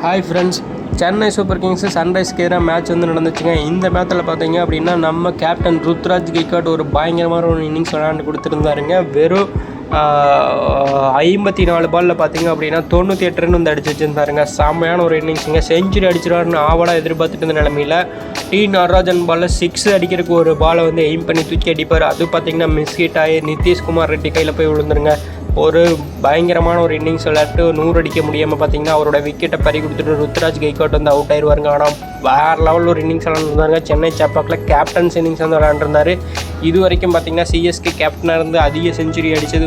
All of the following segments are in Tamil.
Hi friends Chennai super Kings சன்ரைஸ்க்கு எதிராக மேட்ச் வந்து நடந்துச்சுங்க. இந்த மேட்ச்சில் பார்த்தீங்க அப்படின்னா நம்ம கேப்டன் ருத்ராஜ் கெய்காட் ஒரு பயங்கரமான ஒரு இன்னிங்ஸ் விளையாண்டு கொடுத்துருந்தாருங்க. வெறும் ஐம்பத்தி நாலு பாலில் பார்த்தீங்க அப்படின்னா தொண்ணூற்றி எட்டு ரன் வந்து அடிச்சு வச்சுருந்தாருங்க. செம்மையான ஒரு இன்னிங்ஸுங்க செஞ்சுரி அடிச்சிருவாருன்னு ஆவலாக எதிர்பார்த்துட்டு இருந்த நிலமையில் டி நடராஜன் பாலில் சிக்ஸ் அடிக்கிறதுக்கு ஒரு பாலை வந்து எய்ம் பண்ணி தூக்கி அடிப்பார். அது பார்த்தீங்கன்னா மிஸ் ஹிட் ஆகி நிதிஷ்குமார் ரெட்டி கையில் போய் விழுந்துருங்க. ஒரு பயங்கரமான ஒரு இன்னிங்ஸ் விளையாட்டு. நூறு அடிக்க முடியாமல் பார்த்தீங்கன்னா அவரோட விக்கெட்டை பறி கொடுத்துட்டு ருத்ராஜ் கைகோட் வந்து அவுட் ஆயிடுவாருங்க ஆனால் வேறு லெவலில் ஒரு இன்னிங்ஸ் விளாண்டுருந்தாங்க சென்னை சேப்பாக்கில் கேப்டன்ஸ் இன்னிங்ஸ் வந்து விளாண்டுருந்தாரு இது வரைக்கும் பார்த்தீங்கன்னா சிஎஸ்கே கேப்டனாக இருந்து அதிக செஞ்சுரி அடித்தது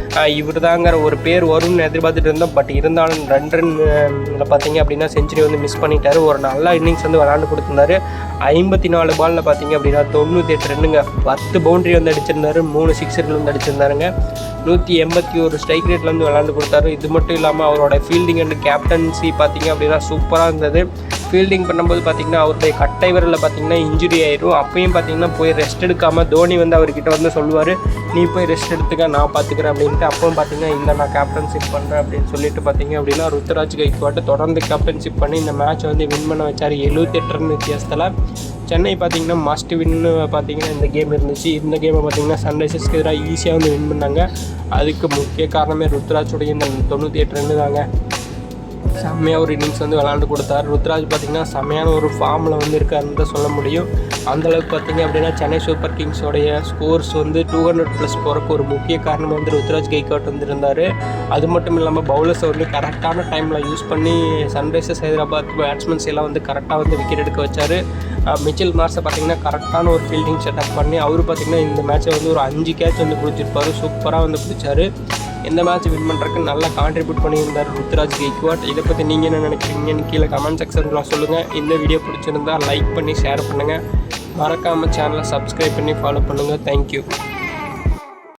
இவர் தாங்கிற ஒரு பேர் வரும்னு எதிர்பார்த்துட்டு இருந்தோம். பட் இருந்தாலும் ரெண்டு ரன் பார்த்தீங்க அப்படின்னா செஞ்சுரி வந்து மிஸ் பண்ணிட்டார். ஒரு நல்ல இன்னிங்ஸ் வந்து விளாண்டு கொடுத்துருந்தாரு. ஐம்பத்தி நாலு பாலில் பார்த்தீங்க அப்படின்னா தொண்ணூற்றி எட்டு ரன்னுங்க பத்து பவுண்டரி வந்து அடிச்சிருந்தாரு. மூணு சிக்ஸர்கள் வந்து அடிச்சிருந்தாருங்க. நூற்றி எண்பத்தி ஒரு ஸ்ட்ரைக் ரேட்டில் வந்து விளாண்டு கொடுத்தாரு. இது மட்டும் இல்லாமல் அவரோட ஃபீல்டிங் அண்ட் கேப்டன்சி பார்த்தீங்க அப்படின்னா சூப்பராக இருந்தது. ஃபீல்டிங் பண்ணும்போது பார்த்தீங்கன்னா அவருடைய கட்டை விரலில் பார்த்தீங்கன்னா இன்ஜுரி ஆயிரும். அப்பயும் பார்த்தீங்கன்னா போய் ரெஸ்ட் எடுக்காமல் தோனி வந்து அவர்கிட்ட வந்து சொல்லுவார் நீ போய் ரெஸ்ட் எடுத்துக்க நான் பார்த்துக்கிறேன் அப்படின்ட்டு அப்பவும் பார்த்தீங்கன்னா இல்லை நான் கேப்டன்ஷிப் பண்ணுறேன் அப்படின்னு சொல்லிட்டு பார்த்தீங்க அப்படின்னா ருத்ராஜ் கைக்வாட்டு தொடர்ந்து கேப்டன்ஷிப் பண்ணி இந்த மேட்ச் வந்து வின் பண்ண வச்சார். எழுபத்தெட்டு ரன் வித்தியாசத்தில். சென்னை பார்த்தீங்கன்னா மஸ்ட் வின்னு பார்த்தீங்கன்னா இந்த கேம் இருந்துச்சு. இந்த கேமை பார்த்தீங்கன்னா சன்ரைசர்ஸ்க்கு எதிராக ஈஸியாக வந்து வின் பண்ணாங்க. அதுக்கு முக்கிய காரணமே ருத்ராஜோடைய இந்த தொண்ணூற்றி எட்டு ரன்னு தாங்க. செம்மையாக ஒரு இன்னிங்ஸ் வந்து விளாண்டு கொடுத்தாரு. ருத்ராஜ் பார்த்திங்கன்னா செம்மையான ஒரு ஃபார்மில் வந்து இருக்காருன்னு தான் சொல்ல முடியும். அந்தளவுக்கு பார்த்திங்க அப்படின்னா சென்னை சூப்பர் கிங்ஸோடைய ஸ்கோர்ஸ் வந்து டூ ஹண்ட்ரட் ப்ளஸ் போகிறக்கு ஒரு முக்கிய காரணம் வந்து ருத்ராஜ் கெய்காட் வந்திருந்தார். அது மட்டும் இல்லாமல் பவுலர்ஸை வந்து கரெக்டான டைமில் யூஸ் பண்ணி சன்ரைசர்ஸ் ஹைதராபாத் பேட்ஸ்மேன்ஸ் எல்லாம் வந்து கரெக்டாக வந்து விக்கெட் எடுக்க வச்சார். மிச்சில் மார்ஸை பார்த்திங்கன்னா கரெக்டான ஒரு ஃபீல்டிங் செட்டப் பண்ணி அவர் பார்த்திங்கன்னா இந்த மேட்ச்சை வந்து ஒரு அஞ்சு கேட்ச் வந்து பிடிச்சிருப்பார் சூப்பராக வந்து பிடிச்சாரு. எந்த மேட்ச் வின் பண்ணுறதுக்கு நல்லா கான்ட்ரிபியூட் பண்ணியிருந்தார் ருத்ராஜ் கெய்க்வாட். இதை பற்றி நீங்கள் என்ன நினைக்கிறீங்கன்னு கீழே கமெண்ட் செக்ஷனில் சொல்லுங்கள் இந்த வீடியோ பிடிச்சிருந்தால் லைக் பண்ணி ஷேர் பண்ணுங்கள் மறக்காமல் சேனலை சப்ஸ்கிரைப் பண்ணி ஃபாலோ பண்ணுங்கள் தேங்க்யூ